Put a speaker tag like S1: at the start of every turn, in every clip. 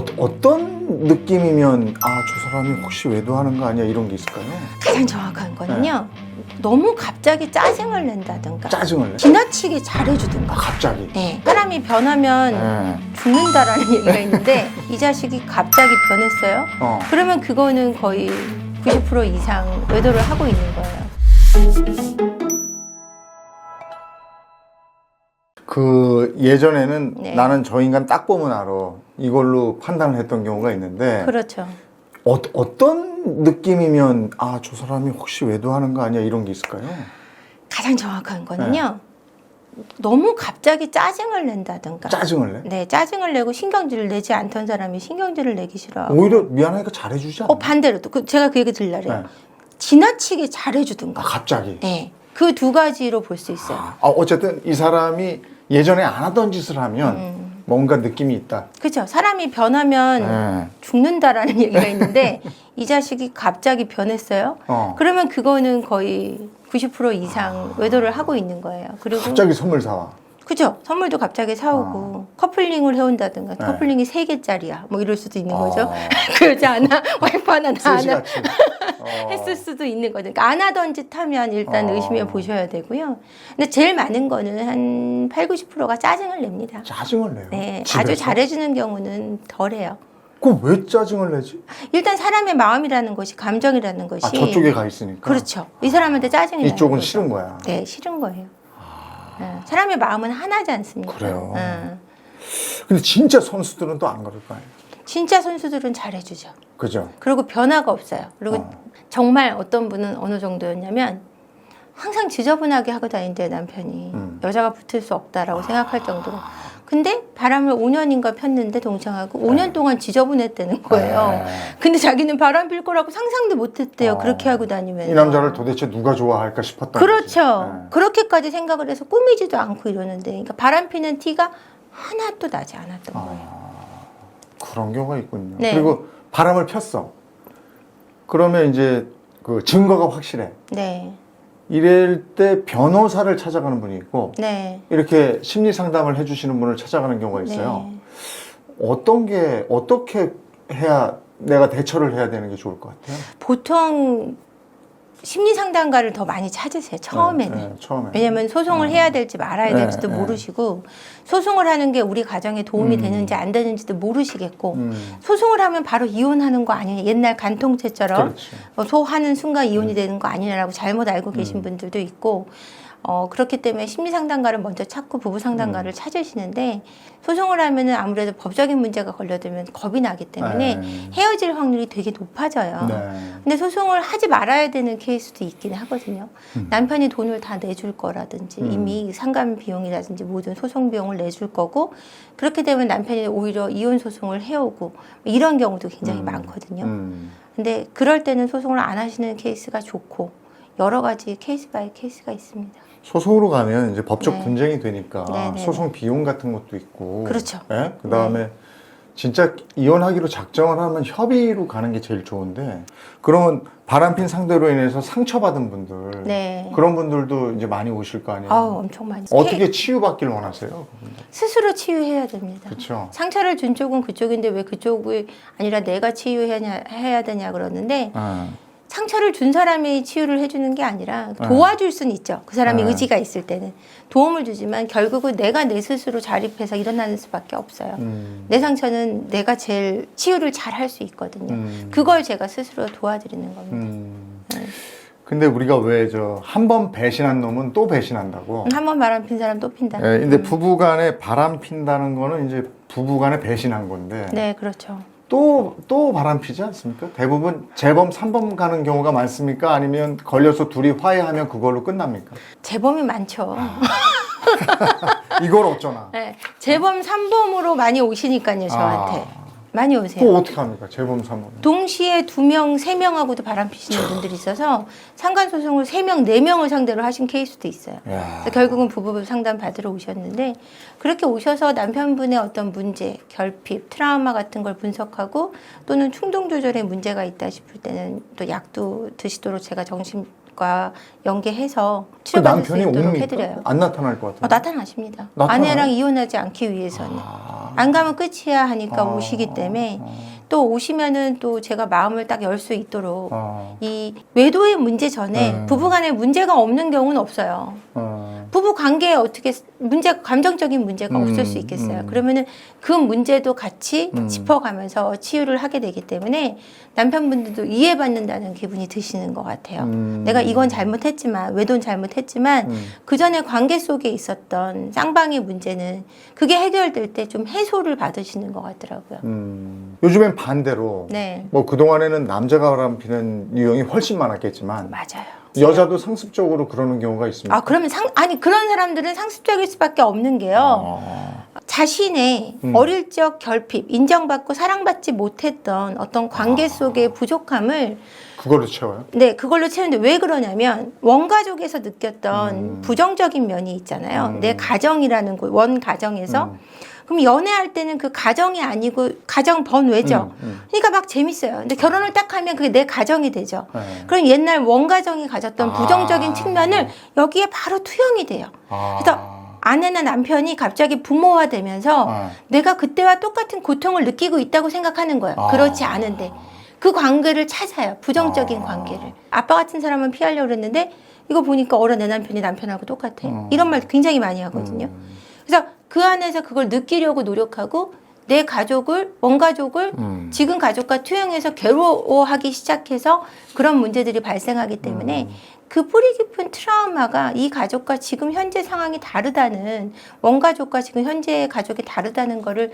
S1: 어, 어떤 느낌이면 아 저 사람이 혹시 외도하는 거 아니야 이런 게 있을까요?
S2: 가장 정확한 거는요. 너무 갑자기 짜증을 낸다든가
S1: 짜증을 내?
S2: 지나치게
S1: 아,
S2: 잘해주든가.
S1: 갑자기.
S2: 네. 사람이 변하면
S1: 네.
S2: 죽는다라는 얘기가 있는데 이 자식이 갑자기 변했어요.
S1: 어.
S2: 그러면 그거는 거의 90% 이상 외도를 하고 있는 거예요.
S1: 그 예전에는
S2: 네.
S1: 나는 저 인간 딱 보면 알아 이걸로 판단을 했던 경우가 있는데
S2: 그렇죠.
S1: 어, 어떤 느낌이면 아 저 사람이 혹시 외도하는 거 아니야 이런 게 있을까요?
S2: 가장 정확한 거는요. 너무 갑자기 짜증을 낸다든가.
S1: 짜증을 내?
S2: 네, 짜증을 내고 신경질을 내지 않던 사람이 신경질을 내기 싫어하고.
S1: 오히려 미안하니까 잘해주지 않아?
S2: 어, 반대로 또 그, 제가 그 얘기 들려래요.
S1: 네.
S2: 지나치게
S1: 아
S2: 잘해주든가.
S1: 갑자기.
S2: 네. 그 두 가지로 볼 수 있어요.
S1: 아, 어쨌든 이 사람이 예전에 안 하던 짓을 하면
S2: 음.
S1: 뭔가 느낌이 있다.
S2: 그렇죠. 사람이 변하면
S1: 네.
S2: 죽는다라는 얘기가 있는데 이 자식이 갑자기 변했어요.
S1: 어.
S2: 그러면 그거는 거의 90% 이상 외도를 하고 있는 거예요. 그리고
S1: 갑자기 선물 사와.
S2: 그죠? 선물도 갑자기 사오고 커플링을 해온다든가
S1: 네.
S2: 커플링이 세 개짜리야. 뭐 이럴 수도 있는
S1: 어.
S2: 거죠. 그 여자 하나, 와이프 하나, 나 하나.
S1: 어.
S2: 했을 수도 있는 거죠. 그러니까 안 하던 짓 하면 일단
S1: 어.
S2: 의심해 보셔야 되고요. 근데 제일 많은 거는 한 8, 90%가 짜증을 냅니다.
S1: 짜증을 내요.
S2: 네,
S1: 집에서?
S2: 아주 잘해주는 경우는 덜해요.
S1: 그럼 왜 짜증을 내지?
S2: 일단 사람의 마음이라는 것이 감정이라는 것이
S1: 아 저쪽에 가 있으니까.
S2: 그렇죠. 이 사람한테 짜증이
S1: 이쪽은. 싫은 거야.
S2: 네, 싫은 거예요. 네, 사람의 마음은 하나지 않습니까?
S1: 그래요.
S2: 네.
S1: 근데 진짜 선수들은 또 안 그럴 거 아니에요.
S2: 진짜 선수들은 잘해주죠.
S1: 그죠?
S2: 그리고 변화가 없어요. 그리고
S1: 어.
S2: 정말 어떤 분은 어느 정도였냐면 항상 지저분하게 하고 다닌대 남편이
S1: 음.
S2: 여자가 붙을 수 없다라고 생각할 정도로. 근데 바람을 5년인가 폈는데 동창하고 5년 동안 지저분했다는 거예요.
S1: 네.
S2: 근데 자기는 바람 필 거라고 상상도 못했대요.
S1: 어.
S2: 그렇게 하고 다니면서.
S1: 이 남자를 도대체 누가 좋아할까 싶었던
S2: 그렇죠.
S1: 네.
S2: 그렇게까지 생각을 해서 꾸미지도 않고 이러는데, 그러니까 바람 피는 티가 하나도 나지 않았던
S1: 아.
S2: 거예요.
S1: 그런 경우가 있군요.
S2: 네.
S1: 그리고 바람을 폈어. 그러면 이제 그 증거가 확실해.
S2: 네,
S1: 이럴 때 변호사를 찾아가는 분이 있고
S2: 네.
S1: 이렇게 심리 상담을 해주시는 분을 찾아가는 경우가 있어요.
S2: 네.
S1: 어떤 게 어떻게 해야 내가 대처를 해야 되는 게 좋을 것 같아요.
S2: 보통 심리 상담가를 더 많이 찾으세요. 처음에는.
S1: 네, 네, 처음에.
S2: 왜냐하면 소송을
S1: 어.
S2: 해야 될지 말아야
S1: 네,
S2: 될지도
S1: 네.
S2: 모르시고 소송을 하는 게 우리 가정에 도움이
S1: 음.
S2: 되는지 안 되는지도 모르시겠고
S1: 음,
S2: 소송을 하면 바로 이혼하는 거 아니냐 옛날 간통죄처럼
S1: 그렇지.
S2: 어, 소하는 순간 이혼이 되는 거 아니냐라고 잘못 알고 계신
S1: 음.
S2: 분들도 있고 어, 그렇기 때문에 심리 상담가를 먼저 찾고 부부
S1: 음.
S2: 상담가를 찾으시는데 소송을 하면은 아무래도 법적인 문제가 걸려들면 겁이 나기 때문에
S1: 네.
S2: 헤어질 확률이 되게 높아져요.
S1: 네.
S2: 근데 소송을 하지 말아야 되는 케이스도 있긴 하거든요.
S1: 음.
S2: 남편이 돈을 다 내줄 거라든지
S1: 음.
S2: 이미 상감 비용이라든지 모든 소송 비용을 내줄 거고 그렇게 되면 남편이 오히려 이혼 소송을 해오고 이런 경우도 굉장히
S1: 음.
S2: 많거든요.
S1: 음.
S2: 근데 그럴 때는 소송을 안 하시는 케이스가 좋고 여러 가지 케이스 바이 케이스가 있습니다.
S1: 소송으로 가면 이제 법적
S2: 네.
S1: 분쟁이 되니까
S2: 네, 네,
S1: 소송 비용 같은 것도 있고.
S2: 그렇죠.
S1: 예? 그 다음에 진짜 이혼하기로 작정을 하면 협의로 가는 게 제일 좋은데 그러면 바람핀 상대로 인해서 상처받은 분들
S2: 네.
S1: 그런 분들도 이제 많이 오실 거 아니에요.
S2: 아우 엄청 많이
S1: 어떻게 치유받길 원하세요?
S2: 스스로 치유해야 됩니다.
S1: 그렇죠.
S2: 상처를 준 쪽은 그쪽인데 왜 그쪽이 아니라 내가 치유해야 해야 되냐 그러는데
S1: 아,
S2: 상처를 준 사람이 치유를 해주는 게 아니라
S1: 네.
S2: 도와줄 수는 있죠. 그 사람이
S1: 네.
S2: 의지가 있을 때는 도움을 주지만 결국은 내가 내 스스로 자립해서 일어나는 수밖에 없어요.
S1: 음,
S2: 내 상처는 내가 제일 치유를 잘 할 수 있거든요.
S1: 음,
S2: 그걸 제가 스스로 도와드리는 겁니다.
S1: 음.
S2: 네.
S1: 근데 우리가 왜 저 한 번 배신한 놈은 또 배신한다고.
S2: 한 번 바람 핀 사람 또 핀다.
S1: 예, 근데
S2: 음.
S1: 부부간에 바람 핀다는 거는 이제 부부간에 배신한 건데
S2: 네, 그렇죠.
S1: 또, 또 바람 피지 않습니까? 대부분 재범 3번 가는 경우가 많습니까? 아니면 걸려서 둘이 화해하면 그걸로 끝납니까?
S2: 재범이 많죠.
S1: 아. 이걸 어쩌나?
S2: 네, 재범 3범으로 많이 오시니까요, 저한테.
S1: 아.
S2: 많이 오세요.
S1: 또 어떻게 합니까? 재범 3번.
S2: 동시에 두 명, 세 명하고도 바람 피시는 분들이 있어서 상간 소송을 세 명, 네 명을 상대로 하신 케이스도 있어요.
S1: 야.
S2: 그래서 결국은 부부 상담 받으러 오셨는데 그렇게 오셔서 남편분의 어떤 문제, 결핍, 트라우마 같은 걸 분석하고 또는 충동 조절에 문제가 있다 싶을 때는 또 약도 드시도록 제가 정신 방법과 연계해서
S1: 그
S2: 치료받을 수 있도록
S1: 옵니까?
S2: 해드려요.
S1: 안 나타날 것 같아요.
S2: 어, 나타나십니다.
S1: 나타나요?
S2: 아내랑 이혼하지 않기 위해서는.
S1: 아.
S2: 안 가면 끝이야 하니까
S1: 아.
S2: 오시기 때문에
S1: 아.
S2: 또 오시면은 또 제가 마음을 딱 열 수 있도록
S1: 아.
S2: 이 외도의 문제 전에
S1: 음.
S2: 부부간에 문제가 없는 경우는 없어요.
S1: 아.
S2: 부부 관계에 어떻게 문제 감정적인 문제가
S1: 음,
S2: 없을 수 있겠어요.
S1: 음.
S2: 그러면은 그 문제도 같이
S1: 음.
S2: 짚어가면서 치유를 하게 되기 때문에 남편분들도 이해받는다는 기분이 드시는 것 같아요.
S1: 음.
S2: 내가 이건 잘못했지만 외도는 잘못했지만
S1: 음.
S2: 그 전에 관계 속에 있었던 쌍방의 문제는 그게 해결될 때 좀 해소를 받으시는 것 같더라고요.
S1: 음. 요즘엔 반대로
S2: 네,
S1: 뭐 그동안에는 남자가 바람 피는 유형이 훨씬 많았겠지만
S2: 맞아요.
S1: 여자도 상습적으로 그러는 경우가 있습니다.
S2: 아 그러면 상 아니 그런 사람들은 상습적일 수밖에 없는 게요.
S1: 아.
S2: 자신의
S1: 음.
S2: 어릴 적 결핍, 인정받고 사랑받지 못했던 어떤 관계
S1: 아.
S2: 속의 부족함을
S1: 그걸로 채워요?
S2: 네 그걸로 채우는데 왜 그러냐면 원가족에서 느꼈던
S1: 음.
S2: 부정적인 면이 있잖아요.
S1: 음.
S2: 내 가정이라는 곳, 원 가정에서
S1: 음.
S2: 그럼 연애할 때는 그 가정이 아니고 가정 번외죠.
S1: 음, 음.
S2: 그러니까 막 재밌어요. 근데 결혼을 딱 하면 그게 내 가정이 되죠.
S1: 네.
S2: 그럼 옛날 원 가정이 가졌던
S1: 아.
S2: 부정적인 측면을 여기에 바로 투영이 돼요.
S1: 아.
S2: 그래서 아내나 남편이 갑자기 부모화 되면서
S1: 아.
S2: 내가 그때와 똑같은 고통을 느끼고 있다고 생각하는 거예요.
S1: 아.
S2: 그렇지 않은데 그 관계를 찾아요. 부정적인
S1: 아.
S2: 관계를. 아빠 같은 사람은 피하려고 그랬는데 이거 보니까 어려 내 남편이 남편하고 똑같아.
S1: 음.
S2: 이런 말 굉장히 많이 하거든요.
S1: 음.
S2: 그래서 그 안에서 그걸 느끼려고 노력하고 내 가족을 원가족을
S1: 음.
S2: 지금 가족과 투영해서 괴로워하기 시작해서 그런 문제들이 발생하기 때문에
S1: 음.
S2: 그 뿌리 깊은 트라우마가 이 가족과 지금 현재 상황이 다르다는 원가족과 지금 현재 가족이 다르다는 거를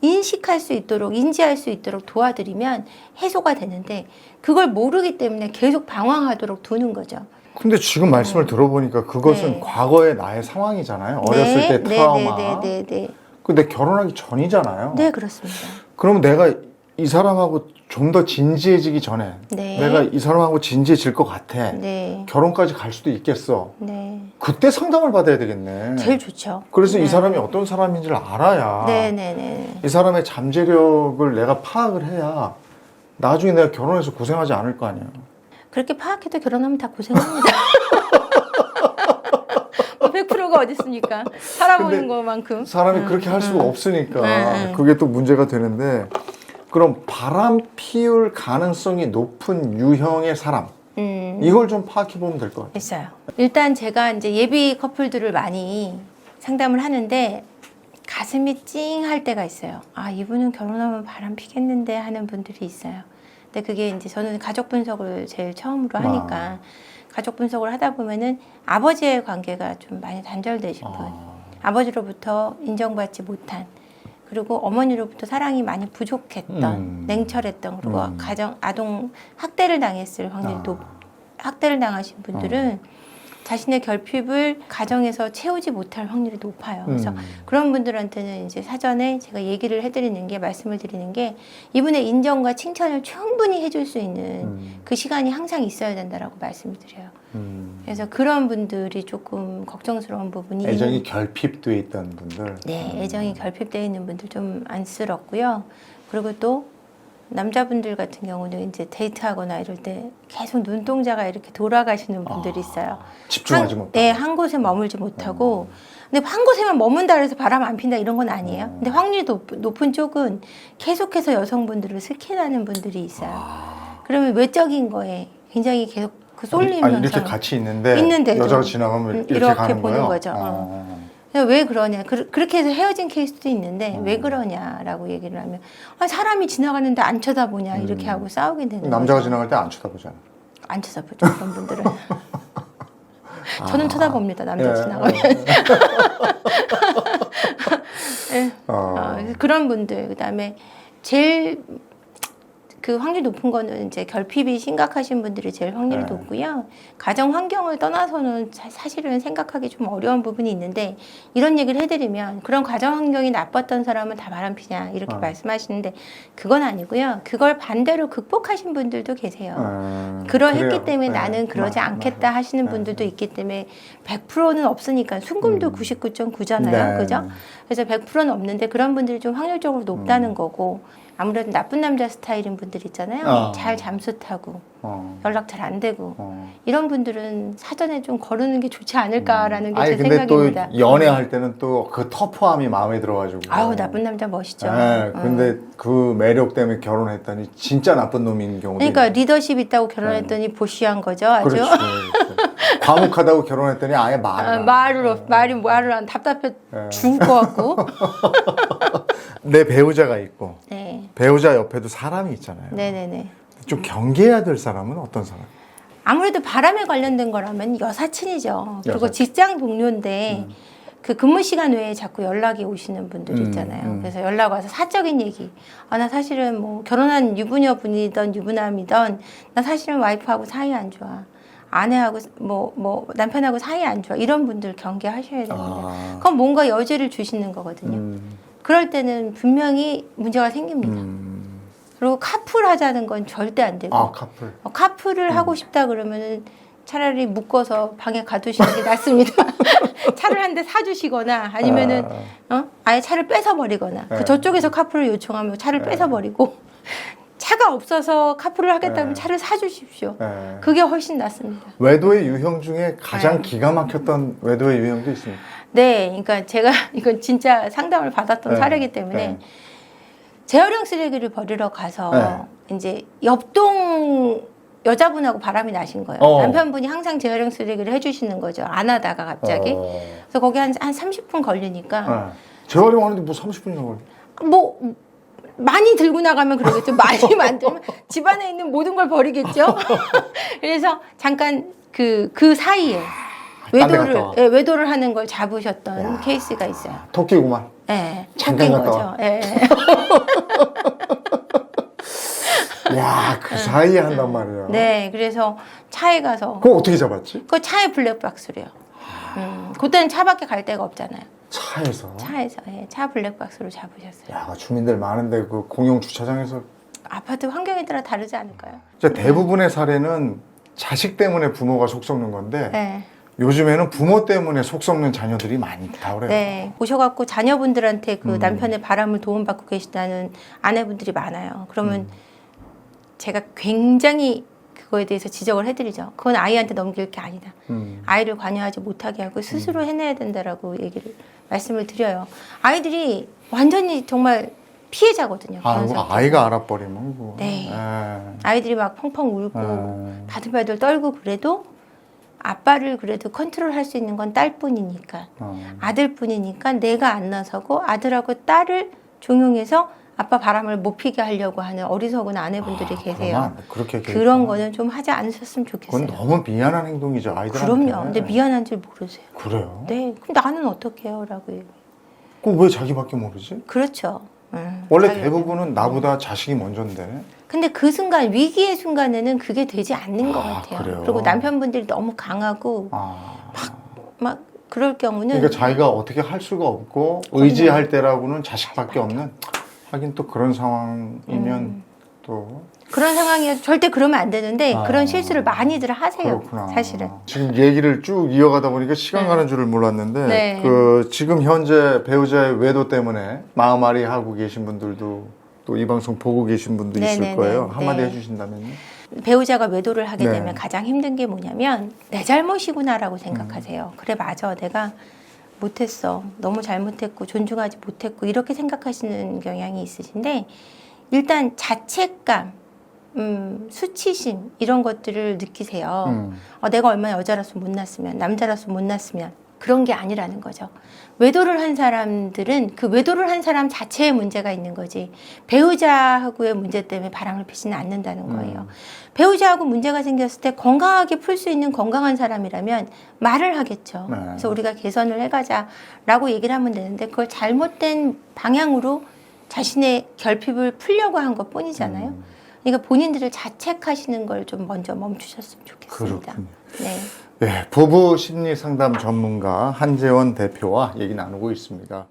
S2: 인식할 수 있도록 인지할 수 있도록 도와드리면 해소가 되는데 그걸 모르기 때문에 계속 방황하도록 두는 거죠.
S1: 근데 지금 말씀을 들어보니까 그것은
S2: 네.
S1: 과거의 나의 상황이잖아요. 어렸을 때 트라우마.
S2: 네, 네, 네, 네,
S1: 근데 결혼하기 전이잖아요.
S2: 네, 그렇습니다.
S1: 그러면 내가 이 사람하고 좀 더 진지해지기 전에
S2: 네.
S1: 내가 이 사람하고 진지해질 것 같아.
S2: 네,
S1: 결혼까지 갈 수도 있겠어.
S2: 네,
S1: 그때 상담을 받아야 되겠네.
S2: 제일 좋죠.
S1: 그래서
S2: 네.
S1: 이 사람이 어떤 사람인지를 알아야
S2: 네, 네, 네.
S1: 이 사람의 잠재력을 내가 파악을 해야 나중에 내가 결혼해서 고생하지 않을 거 아니에요.
S2: 그렇게 파악해도 결혼하면 다 고생합니다. 뭐 100%가 어디 있습니까? 살아보는 것만큼.
S1: 사람이
S2: 음,
S1: 그렇게 할 수가 없으니까
S2: 네, 네.
S1: 그게 또 문제가 되는데 그럼 바람 피울 가능성이 높은 유형의 사람
S2: 음,
S1: 이걸 좀 파악해 보면 될 것 같아요.
S2: 있어요. 일단 제가 이제 예비 커플들을 많이 상담을 하는데 가슴이 찡할 때가 있어요. 아, 이분은 결혼하면 바람 피겠는데 하는 분들이 있어요. 근데 그게 이제 저는 가족 분석을 제일 처음으로 하니까
S1: 아.
S2: 가족 분석을 하다 보면은 아버지의 관계가 좀 많이 단절되신 분.
S1: 아,
S2: 아버지로부터 인정받지 못한 그리고 어머니로부터 사랑이 많이 부족했던
S1: 음.
S2: 냉철했던 그리고
S1: 음.
S2: 가정 아동 학대를 당했을 확률이
S1: 아.
S2: 높 학대를 당하신 분들은 자신의 결핍을 가정에서 채우지 못할 확률이 높아요. 그래서
S1: 음.
S2: 그런 분들한테는 이제 사전에 제가 얘기를 해드리는 게 말씀을 드리는 게 이분의 인정과 칭찬을 충분히 해줄 수 있는
S1: 음,
S2: 그 시간이 항상 있어야 된다라고 말씀을 드려요.
S1: 음.
S2: 그래서 그런 분들이 조금 걱정스러운 부분이
S1: 애정이 결핍돼 있던 분들.
S2: 네,
S1: 음.
S2: 애정이 결핍되어 있는 분들 좀 안쓰럽고요. 그리고 또 남자분들 같은 경우는 이제 데이트하거나 이럴 때 계속 눈동자가 이렇게 돌아가시는 분들이
S1: 아,
S2: 있어요.
S1: 집중하지
S2: 한,
S1: 못하고.
S2: 네, 한 곳에 머물지 못하고. 근데 한 곳에만 머문다 그래서 바람 안 핀다 이런 건 아니에요.
S1: 음.
S2: 근데 확률이 높, 높은 쪽은 계속해서 여성분들을 스킨하는 분들이 있어요.
S1: 아.
S2: 그러면 외적인 거에 굉장히 계속 그 쏠림
S1: 아니,
S2: 현상.
S1: 이렇게 같이 있는데
S2: 있는데도.
S1: 여자가 지나가면
S2: 음,
S1: 이렇게,
S2: 이렇게
S1: 가는
S2: 보는
S1: 거예요.
S2: 거죠.
S1: 어.
S2: 왜 그러냐. 그, 렇게 해서 헤어진 케이스도 있는데
S1: 음.
S2: 왜 그러냐라고 얘기를 하면 아, 사람이 지나가는데 안 쳐다보냐 이렇게
S1: 음.
S2: 하고 싸우게 되는
S1: 남자가
S2: 거죠.
S1: 지나갈 때 안 쳐다보잖아.
S2: 안 쳐다보죠 그런 분들은. 저는
S1: 아.
S2: 쳐다봅니다 남자
S1: 예.
S2: 지나가면. 예.
S1: 어.
S2: 어, 그래서 그런 분들 그다음에 제일 그 확률 높은 거는 이제 결핍이 심각하신 분들이 제일 확률이
S1: 네.
S2: 높고요. 가정 환경을 떠나서는 사- 사실은 생각하기 좀 어려운 부분이 있는데 이런 얘기를 해드리면 그런 가정 환경이 나빴던 사람은 다 바람피냐 이렇게
S1: 어.
S2: 말씀하시는데 그건 아니고요. 그걸 반대로 극복하신 분들도 계세요.
S1: 음,
S2: 그러했기
S1: 그래요.
S2: 때문에
S1: 네,
S2: 나는 그러지
S1: 맞-
S2: 않겠다. 하시는
S1: 네.
S2: 분들도 있기 때문에 100%는 없으니까 순금도
S1: 음.
S2: 99.9잖아요.
S1: 네.
S2: 그죠? 그래서 100%는 없는데 그런 분들이 좀 확률적으로 높다는
S1: 음.
S2: 거고 아무래도 나쁜 남자 스타일인 분들 있잖아요.
S1: 어.
S2: 잘 잠수 타고
S1: 어.
S2: 연락 잘 안 되고
S1: 어.
S2: 이런 분들은 사전에 좀 거르는 게 좋지 않을까라는 게
S1: 아니
S2: 제
S1: 근데 또
S2: 생각입니다.
S1: 연애할 때는 또 그 터프함이 마음에 들어가지고.
S2: 아우 나쁜 남자 멋있죠.
S1: 네,
S2: 어.
S1: 근데 그 매력 때문에 결혼했더니 진짜 나쁜 놈인 경우도.
S2: 그러니까
S1: 있-
S2: 리더십 있다고 결혼했더니 보쉬한 거죠, 아주.
S1: 그렇지. 그렇지. 과묵하다고 결혼했더니 아예 말을.
S2: 아,
S1: 안 해.
S2: 말을 말이 말을 안 답답해
S1: 네.
S2: 죽을 것 같고.
S1: 내 배우자가 있고
S2: 네,
S1: 배우자 옆에도 사람이 있잖아요.
S2: 네, 네, 네.
S1: 좀 경계해야 될 사람은 어떤 사람?
S2: 아무래도 바람에 관련된 거라면 여사친이죠. 그리고
S1: 여사친.
S2: 직장 동료인데 그 근무 시간 외에 자꾸 연락이 오시는 분들
S1: 음,
S2: 있잖아요.
S1: 음.
S2: 그래서 연락 와서 사적인 얘기. 아, 나 사실은 뭐 결혼한 유부녀 분이던 유부남이던 나 사실은 와이프하고 사이 안 좋아. 아내하고 뭐, 뭐 남편하고 사이 안 좋아. 이런 분들 경계하셔야 됩니다.
S1: 아.
S2: 그건 뭔가 여지를 주시는 거거든요.
S1: 음,
S2: 그럴 때는 분명히 문제가 생깁니다.
S1: 음.
S2: 그리고 카풀 하자는 건 절대 안 되고.
S1: 아 카풀.
S2: 어, 카풀을 하고 싶다 그러면은 차라리 묶어서 방에 가두시는 게 낫습니다. 차를 한 대 사주시거나 아니면은 어? 아예 차를 뺏어 버리거나
S1: 네.
S2: 그 저쪽에서 카풀을 요청하면 차를 뺏어 버리고 차가 없어서 카풀을 하겠다면
S1: 네.
S2: 차를 사주십시오.
S1: 네.
S2: 그게 훨씬 낫습니다.
S1: 외도의 유형 중에 가장
S2: 네.
S1: 기가 막혔던 외도의 유형도 있습니다.
S2: 네, 그러니까 제가 이건 진짜 상담을 받았던
S1: 네.
S2: 사례이기 때문에
S1: 네.
S2: 재활용 쓰레기를 버리러 가서 이제 옆동 여자분하고 바람이 나신 거예요.
S1: 어.
S2: 남편분이 항상 재활용 쓰레기를 해주시는 거죠. 안 하다가 갑자기.
S1: 어.
S2: 그래서 거기 한, 한 30분 걸리니까
S1: 네. 재활용하는데 뭐 30분이나 걸려?
S2: 뭐 많이 들고 나가면 그러겠죠. 많이 만들면 집안에 있는 모든 걸 버리겠죠. 그래서 잠깐 그, 그 사이에 외도를. 예, 외도를 하는 걸 잡으셨던 케이스가 있어요.
S1: 토끼구만.
S2: 예,
S1: 잠깐 갔다
S2: 거죠. 예.
S1: 야, 그 사이에 한단 말이야.
S2: 네, 그래서 차에 가서
S1: 그거 어떻게 잡았지?
S2: 그 차에 블랙박스로요. 음, 그때는 차밖에 갈 데가 없잖아요.
S1: 차에서.
S2: 차에서 예, 차 블랙박스로 잡으셨어요.
S1: 야, 주민들 많은데 그 공용 주차장에서
S2: 아파트 환경에 따라 다르지 않을까요?
S1: 진짜 대부분의 사례는 자식 때문에 부모가 속 썩는 건데
S2: 네.
S1: 요즘에는 부모 때문에 속 썩는 자녀들이 많다 그래요.
S2: 네, 보셔갖고 자녀분들한테 그
S1: 음.
S2: 남편의 바람을 도움받고 계시다는 아내분들이 많아요. 그러면
S1: 음.
S2: 제가 굉장히 그거에 대해서 지적을 해드리죠. 그건 아이한테 넘길 게 아니다.
S1: 음.
S2: 아이를 관여하지 못하게 하고 스스로 해내야 된다라고 얘기를 말씀을 드려요. 아이들이 완전히 정말 피해자거든요.
S1: 아, 뭐. 아이가 알아버리면 뭐.
S2: 네.
S1: 에.
S2: 아이들이 막 펑펑 울고
S1: 에.
S2: 바들바들 떨고 그래도 아빠를 그래도 컨트롤할 수 있는 건 딸뿐이니까
S1: 어.
S2: 아들뿐이니까 내가 안 나서고 아들하고 딸을 종용해서 아빠 바람을 못 피게 하려고 하는 어리석은 아내분들이
S1: 아,
S2: 계세요.
S1: 그렇게
S2: 그런 거는 좀 하지 않으셨으면 좋겠어요.
S1: 그건 너무 미안한 행동이죠 아이들한테.
S2: 그럼요. 근데 미안한 줄 모르세요.
S1: 그래요?
S2: 네. 그럼 나는 어떻게 해요? 라고 얘기해요.
S1: 그왜 자기밖에 모르지?
S2: 그렇죠. 음,
S1: 원래
S2: 자기가-
S1: 대부분은 나보다 자식이 먼저인데.
S2: 근데 그 순간 위기의 순간에는 그게 되지 않는 것
S1: 아,
S2: 같아요.
S1: 그래요?
S2: 그리고 남편분들이 너무 강하고
S1: 아.
S2: 막 그럴 경우는
S1: 그러니까 자기가 어떻게 할 수가 없고 의지할 때라고는 자식밖에 없는. 하긴 또 그런 상황이면
S2: 음.
S1: 또
S2: 그런 상황이어서 절대 그러면 안 되는데
S1: 아.
S2: 그런 실수를 많이들 하세요.
S1: 그렇구나.
S2: 사실은.
S1: 지금 얘기를 쭉 이어가다 보니까 시간
S2: 네.
S1: 가는 줄을 몰랐는데
S2: 네.
S1: 그 지금 현재 배우자의 외도 때문에 마음앓이 하고 계신 분들도 또 이 방송 보고 계신 분도
S2: 네,
S1: 있을
S2: 네,
S1: 거예요.
S2: 네.
S1: 한마디
S2: 네.
S1: 해주신다면요.
S2: 배우자가 외도를 하게
S1: 네.
S2: 되면 가장 힘든 게 뭐냐면 내 잘못이구나라고 생각하세요. 그래 맞아 내가 못했어 너무 잘못했고 존중하지 못했고 이렇게 생각하시는 경향이 있으신데 일단 자책감, 음, 수치심 이런 것들을 느끼세요.
S1: 음.
S2: 어, 내가 얼마나 여자라서 못났으면 남자라서 못났으면 그런 게 아니라는 거죠. 외도를 한 사람들은 그 외도를 한 사람 자체에 문제가 있는 거지 배우자하고의 문제 때문에 바람을 피지는 않는다는 거예요.
S1: 음.
S2: 배우자하고 문제가 생겼을 때 건강하게 풀 수 있는 건강한 사람이라면 말을 하겠죠.
S1: 네.
S2: 그래서 우리가 개선을 해가자라고 얘기를 하면 되는데 그걸 잘못된 방향으로 자신의 결핍을 풀려고 한 것 뿐이잖아요.
S1: 음.
S2: 그러니까 본인들을 자책하시는 걸 좀 먼저 멈추셨으면 좋겠습니다.
S1: 그렇군요.
S2: 네.
S1: 네, 부부 심리 상담 전문가 한재원 대표와 얘기 나누고 있습니다.